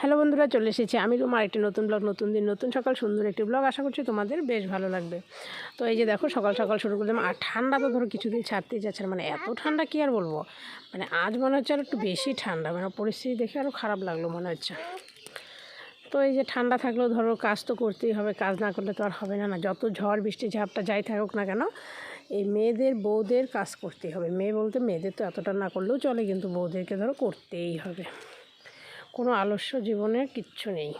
Hello বন্ধুরা, চলে এসেছি আমি তোমার একটি নতুন ব্লগ নতুন দিন, নতুন সকাল, সুন্দর একটি ব্লগ আশা করছি তোমাদের বেশ ভালো লাগবে। তো এই যে দেখো, সকাল সকাল শুরু করলাম আর ঠান্ডা তো ধরো কিছুদিন ছাড়তেই যাচ্ছে মানে এত ঠান্ডা কি আর বলব? মানে আজ মনে হচ্ছে আর একটু বেশি ঠান্ডা। মানে পরিস্থিতি দেখে আরও খারাপ লাগল মনে হচ্ছে। তো এই যে ঠান্ডা থাকলেও ধরো কাজ তো করতেই হবে। কাজ না করলে তো আর হবে না না। যত ঝড়, বৃষ্টি, ঝাপটা যাই থাকুক না কেন, এই মেয়েদের, বউদের কাজ করতেই হবে। মেয়ে বলতে মেয়েদের তো এতটা না করলেও চলে, কিন্তু বউদেরকে ধরো করতেই হবে। কোনো আলস্য জীবনের কিচ্ছু নেই।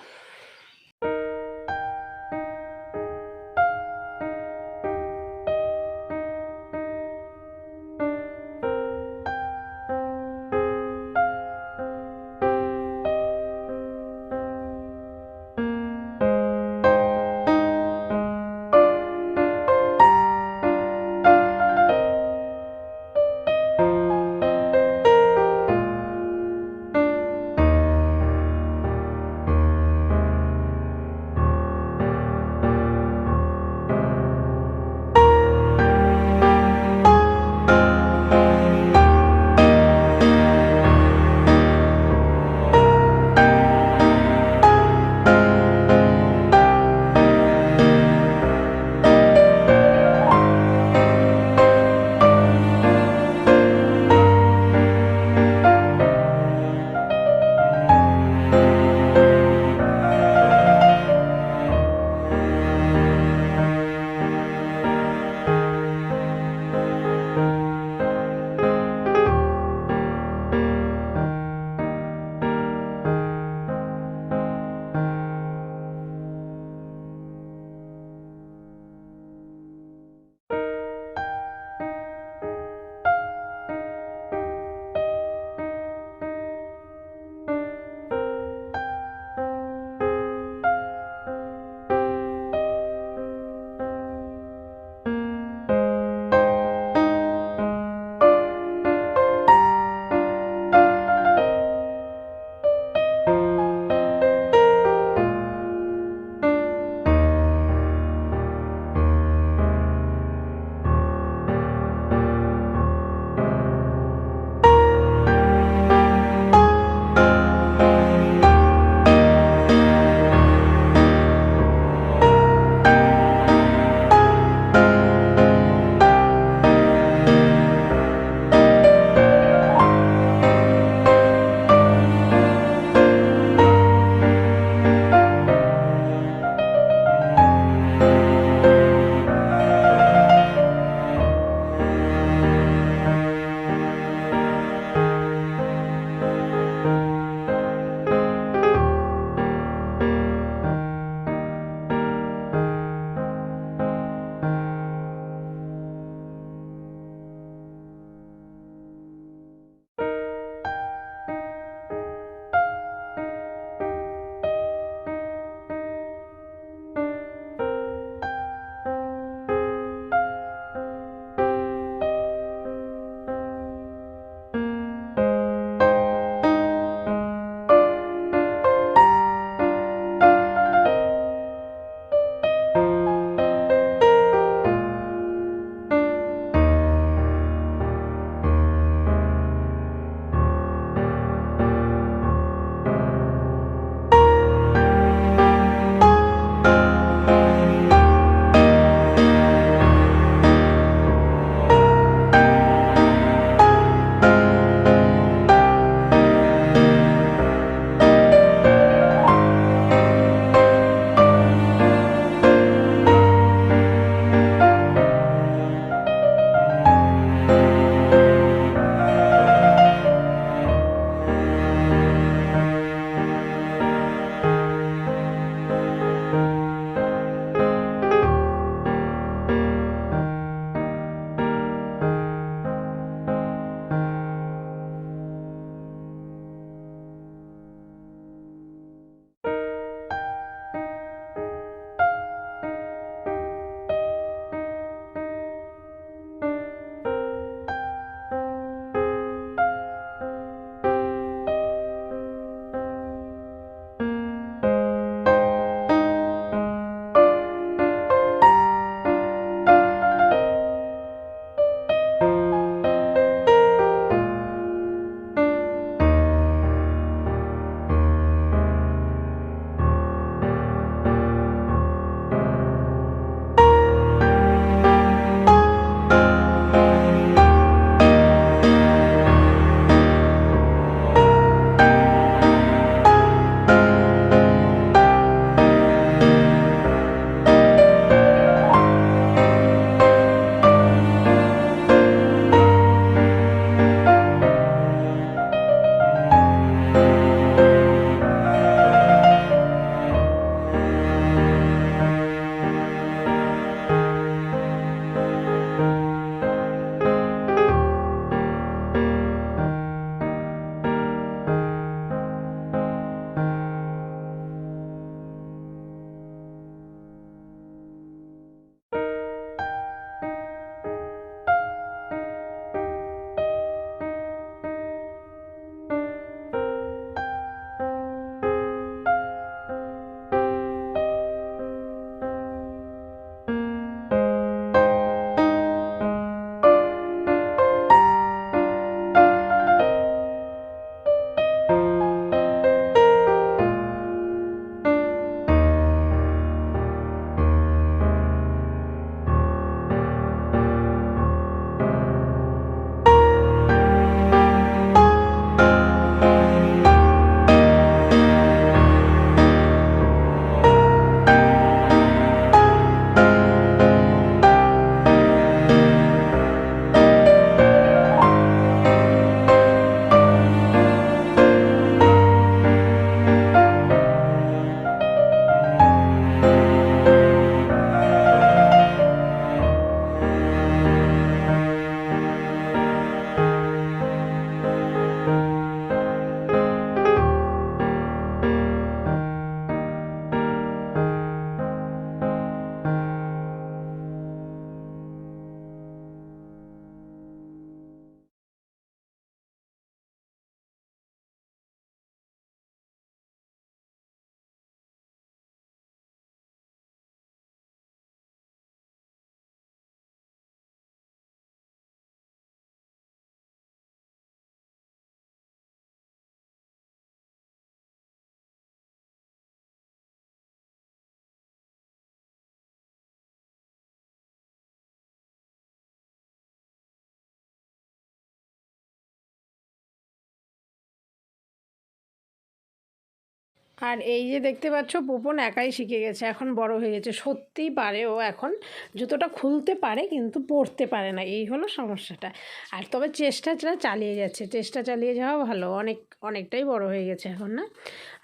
আর এই যে দেখতে পাচ্ছ পোপন একাই শিখে গেছে, এখন বড় হয়ে গেছে। সত্যিই পারে ও এখন জুতোটা খুলতে পারে, কিন্তু পড়তে পারে না, এই হলো সমস্যাটা। আর তবে চেষ্টাটা চালিয়ে যাচ্ছে, চেষ্টা চালিয়ে যাওয়া ভালো, অনেক, অনেকটাই বড় হয়ে গেছে এখন, না?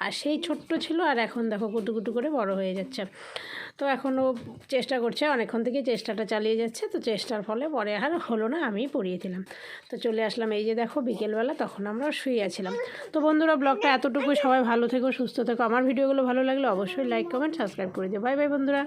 আর সেই ছোট্ট ছিল, আর এখন দেখো কুটু কুটু করে বড় হয়ে যাচ্ছে। তো এখন ও চেষ্টা করছে, অনেকক্ষণ থেকে চেষ্টাটা চালিয়ে যাচ্ছে, তো চেষ্টার ফলে পরে আর হলো না, আমি পড়িয়ে দিলাম। তো চলে আসলাম, এই যে দেখো বিকেলবেলা তখন আমরা শুয়ে আছিলাম। তো বন্ধুরা, ব্লগটা এতটুকু সবাই ভালো থেকো, সুস্থ থেকো। আমার ভিডিওগুলো ভালো লাগলে অবশ্যই লাইক কমেন্ট সাবস্ক্রাইব করে দিও। বাই বাই বন্ধুরা।